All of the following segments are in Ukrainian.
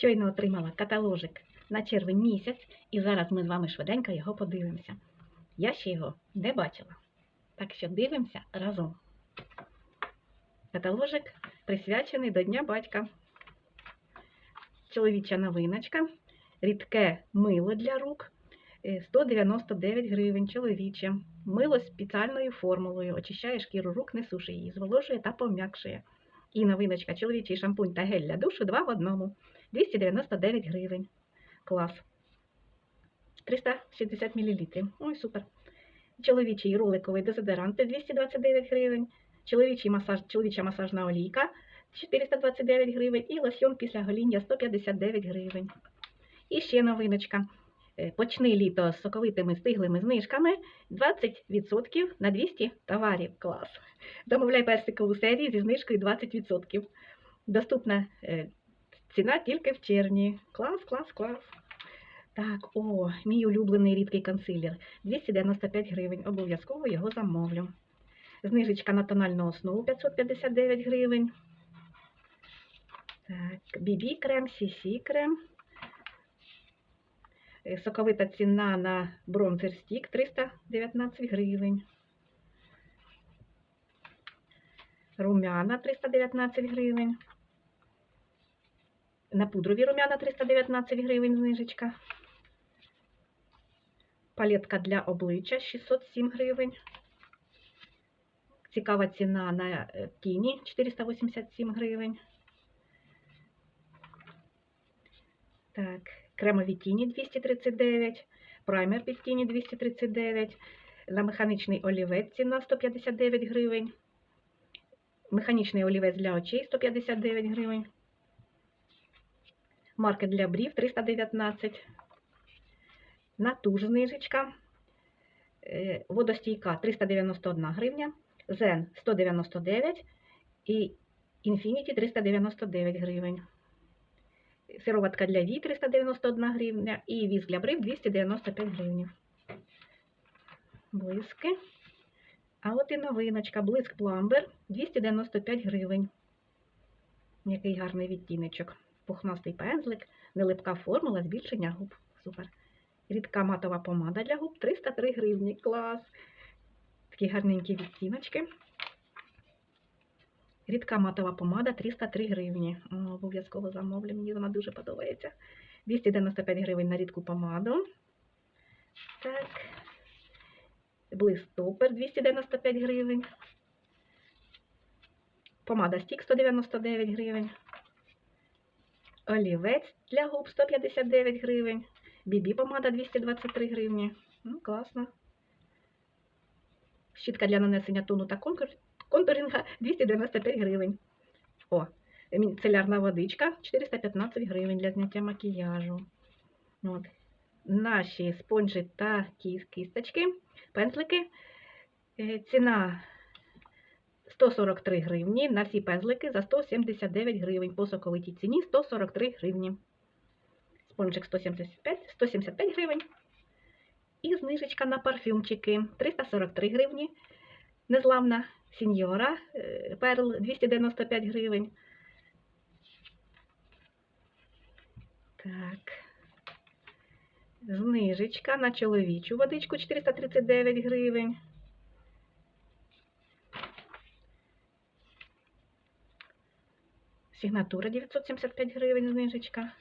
Щойно отримала каталожик на червень місяць, і зараз ми з вами швиденько його подивимося. Я ще його не бачила. Так що дивимося разом. Каталожик присвячений до Дня батька. Чоловіча новиночка, рідке мило для рук е, 199 гривень, чоловіче. Мило з спеціальною формулою, очищає шкіру рук, не сушить її, зволожує та пом'якшує. І новиночка, чоловічий шампунь та гель для душу 2 в одному. 299 гривень. Клас. 360 мл. Ой, супер. Чоловічий роликовий дезодорант 229 гривень. Чоловічий масаж, чоловіча масажна олійка 429 гривень. І лосьон після гоління 159 гривень. І ще новиночка. Е, Почни літо з соковитими стиглими знижками 20% на 200 товарів. Клас. Замовляй персикову серію зі знижкою 20%. Доступна е, ціна тільки в червні. Клас, клас, клас. Так, о, мій улюблений рідкий консилер. 295 гривень. Обов'язково його замовлю. Знижечка на тональну основу 559 гривень. Так, BB крем, CC крем. Е, Соковита ціна на бронзер стік 319 гривень. Румяна 319 гривень. На пудрові румяна 319 гривень знижечка. Палетка для обличчя 607 гривень. Цікава ціна на е, тіні 487 гривень. Так, кремові тіні 239, праймер під тіні 239, на механічний олівець ціна 159 гривень. Механічний олівець для очей 159 гривень. Маркер для брів 319. Натуж знижечка. Водостійка 391 гривня. Зен 199 і Infinity 399 гривень. Сироватка для вій 391 гривня і віз для брив 295 гривень. Блиски. А от і новиночка. Блиск Пламбер 295 гривень. Який гарний відтіночок. Пухнастий пензлик, нелипка формула, збільшення губ. Супер. Рідка матова помада для губ 303 гривні. Клас. Такі гарненькі відтіночки. Рідка матова помада 303 гривні. Обов'язково замовлю, мені вона дуже подобається. 295 гривень на рідку помаду. Так. Блистопер 295 гривень. Помада стік 199 гривень. Олівець для губ 159 гривень. Бібі помада 223 гривні. Ну, класно. Щітка для нанесення тону та контур- контуринга 295 гривень. О, міцелярна водичка 415 гривень для зняття макіяжу. От. Наші спонжі та кіс- кісточки, пензлики. Е, Ціна 143 гривні на всі пензлики за 179 гривень. По соковитій ціні 143 гривні. Спонжик 175, 175 гривень. І знижечка на парфюмчики 343 гривні. Незламна сіньора е, перл 295 гривень. Так. Знижечка на чоловічу водичку 439 гривень. Сигнатура 975 гривень знижечка.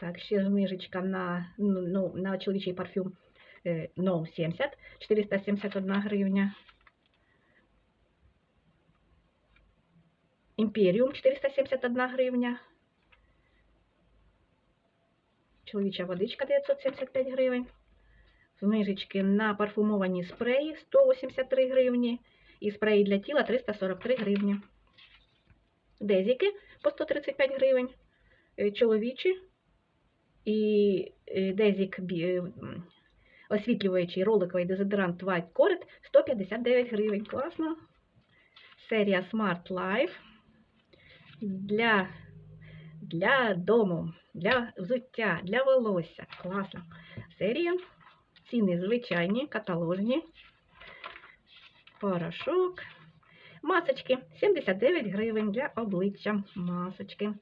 Так, ще знижечка на, ну, ну, на чоловічий парфюм No 70, 471 гривня. Імперіум 471 гривня. Чоловіча водичка 975 гривень. Знижечки на парфумовані спреї 183 гривні. І спреї для тіла 343 гривні. Дезіки по 135 гривень. Е, Чоловічі і е, дезік е, освітлюючий роликовий дезодорант White Coret 159 гривень. Класно. Серія Smart Life для, для дому, для взуття, для волосся. Класно. Серія. Ціни звичайні, каталожні. Порошок. Масочки 79 гривень для обличчя. Масочки.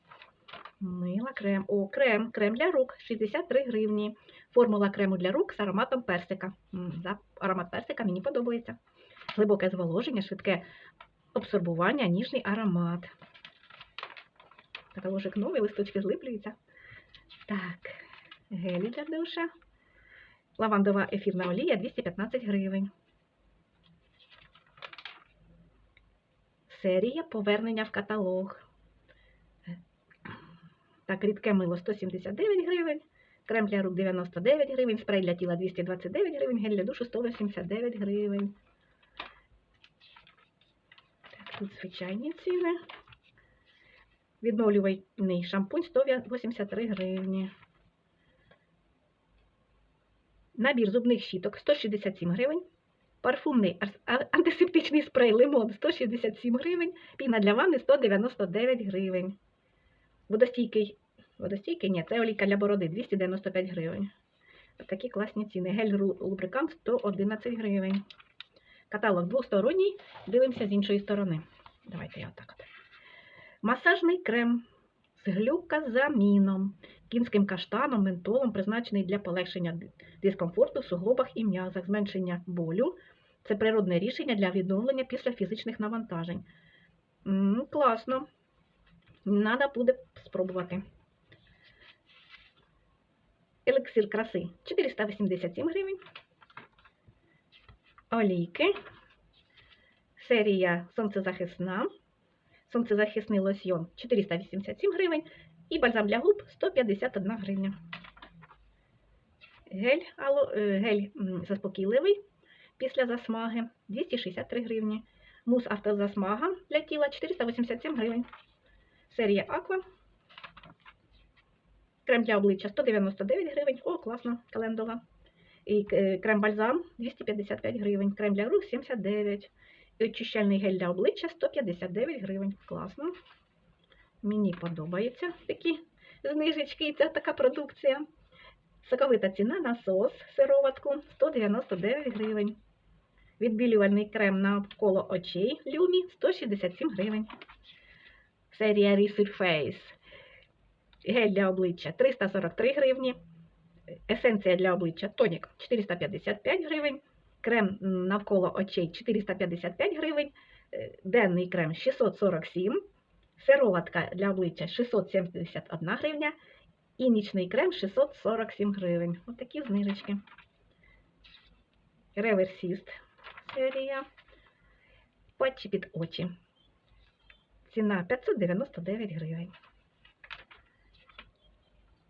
Мила крем. О, крем. Крем для рук 63 гривні. Формула крему для рук з ароматом персика. Да, Аромат персика мені подобається. Глибоке зволоження, швидке абсорбування, ніжний аромат. Каталожик новий, листочки злиплюються. Так, гелі для душа. Лавандова ефірна олія 215 гривень. Серія повернення в каталог. Так, рідке мило 179 гривень, крем для рук 99 гривень, спрей для тіла 229 гривень, гель для душу 189 гривень. Так, тут звичайні ціни. Відновлювальний шампунь 183 гривні. Набір зубних щіток 167 гривень. Парфумний антисептичний спрей лимон 167 гривень. Піна для ванни 199 гривень. Водостійкий, водостійкий, ні, це олійка для бороди 295 гривень. Такі класні ціни. Гель лубрикант 111 гривень. Каталог двосторонній. Дивимося з іншої сторони. Давайте я отак от. Масажний крем з глюказаміном, кінським каштаном, ментолом, призначений для полегшення дискомфорту в суглобах і м'язах, зменшення болю. Це природне рішення для відновлення після фізичних навантажень. М, класно. Надо буде спробувати. Елексир краси 487 гривень. Олійки. Серія сонцезахисна. Сонцезахисний лосьйон 487 гривень. І бальзам для губ 151 гривня. Гель, е, гель заспокійливий після засмаги 263 гривні. Мус автозасмага для тіла 487 гривень. Серія Аква. Крем для обличчя 199 гривень. О, класно, календула. І е, крем бальзам 255 гривень. Крем для рук 79. І очищальний гель для обличчя 159 гривень. Класно. Мені подобаються такі знижечки і ця така продукція. Соковита ціна насос сироватку 199 гривень. Відбілювальний крем навколо очей Люмі 167 гривень. Серія Resurface. Гель для обличчя 343 гривні. Есенція для обличчя тонік 455 гривень. Крем навколо очей 455 гривень. е, Денний крем 647. Сироватка для обличчя 671 гривня. І нічний крем 647 гривень. Ось такі знижечки. Реверсіст серія. Патчі під очі. Ціна 599 гривень.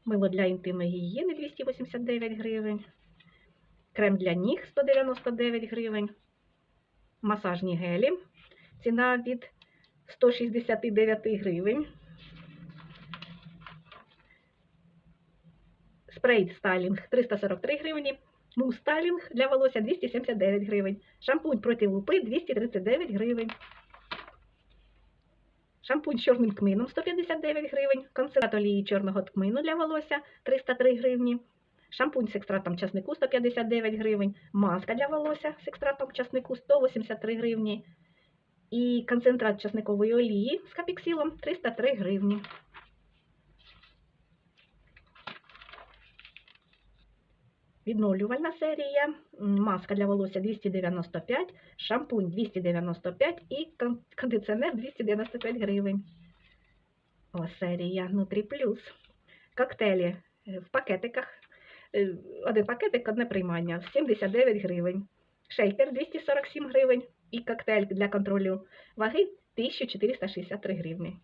Мило для інтимної гігієни 289 гривень. Крем для ніг 199 гривень. Масажні гелі. Ціна від 169 гривень. Спрей стайлінг 343 гривні. Мус стайлінг для волосся 279 гривень. Шампунь проти лупи 239 гривень. Шампунь з чорним кмином 159 гривень. Концентрат олії чорного тмину для волосся 303 гривні. Шампунь з екстратом часнику 159 гривень. Маска для волосся з екстратом часнику 183 гривні. І концентрат часникової олії з капіксилом 303 гривні. Відновлювальна серія, маска для волосся 295, шампунь 295 і кондиціонер 295 гривень. О, серія Нутрі Плюс. Коктейлі е, в пакетиках. Е, Один пакетик, одне приймання 79 гривень. Шейкер 247 гривень. І коктейль для контролю ваги 1463 гривні.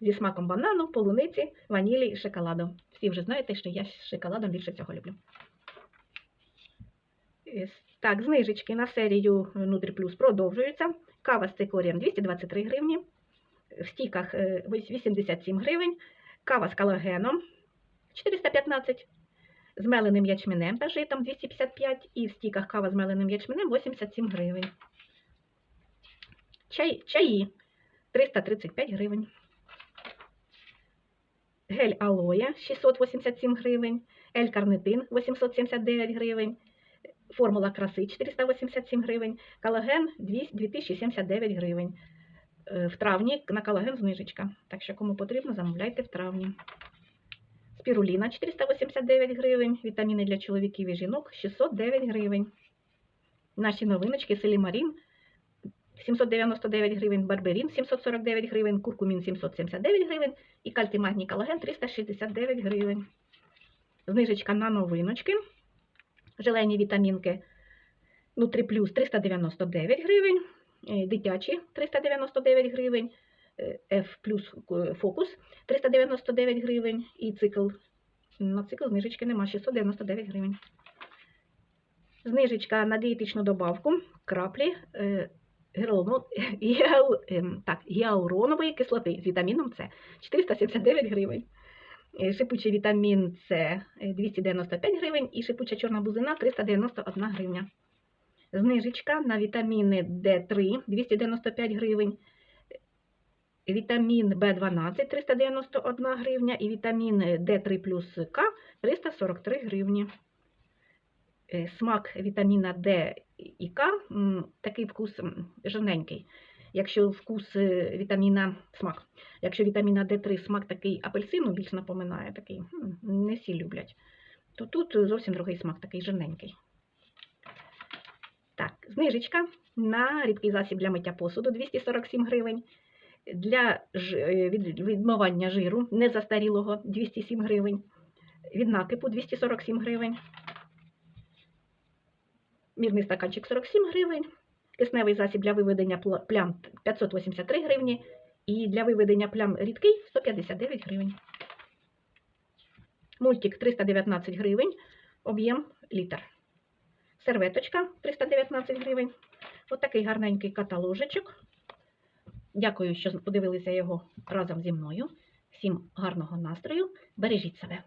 Зі смаком банану, полуниці, ванілі і шоколаду. Всі вже знаєте, що я з шоколадом більше всього люблю. Е, Так, знижечки на серію Nutri Plus продовжуються. Кава з цикорієм 223 гривні. В стіках е, 87 гривень. Кава з колагеном 415 з меленим ячменем та житом 255 і в стіках кава з меленим ячменем 87 гривень. Чай, чаї 335 гривень. Гель алоя 687 гривень, ель-карнитин 879 гривень, формула краси 487 гривень, колаген 200 2079 гривень. Е, В травні на колаген знижечка. Так що кому потрібно, замовляйте в травні. Спіруліна 489 гривень, вітаміни для чоловіків і жінок 609 гривень. Наші новиночки Селімарін 799 гривень, Барберін 749 гривень, Куркумін 779 гривень і кальцій магній колаген 369 гривень. Знижечка на новиночки. Желені вітамінки Нутрі Плюс 399 гривень, е, дитячі 399 гривень, е, F плюс е, фокус 399 гривень і цикл. На цикл знижечки нема 699 гривень. Знижечка на дієтичну добавку краплі е, гіал- ем, так, гіалуронової кислоти з вітаміном С 479 гривень. Е, Шипучий вітамін С е, 295 гривень і шипуча чорна бузина 391 гривня. Знижечка на вітаміни D3 295 гривень. Вітамін В12 391 гривня і вітамін D3 плюс К 343 гривні. Е, Смак вітаміна D і К такий вкус жирненький. Якщо вкус е, вітаміна смак, якщо вітаміна D3 смак такий апельсину більш напоминає, такий не всі люблять, то тут зовсім другий смак, такий жирненький. Так, знижечка на рідкий засіб для миття посуду 247 гривень. Для е, від- відмивання жиру незастарілого 207 гривень. Від накипу 247 гривень. Мірний стаканчик 47 гривень. Кисневий засіб для виведення плям 583 гривні. І для виведення плям рідкий 159 гривень. Мультик 319 гривень. Об'єм літр. Серветочка 319 гривень. Ось такий гарненький каталожечок. Дякую, що подивилися його разом зі мною. Всім гарного настрою. Бережіть себе.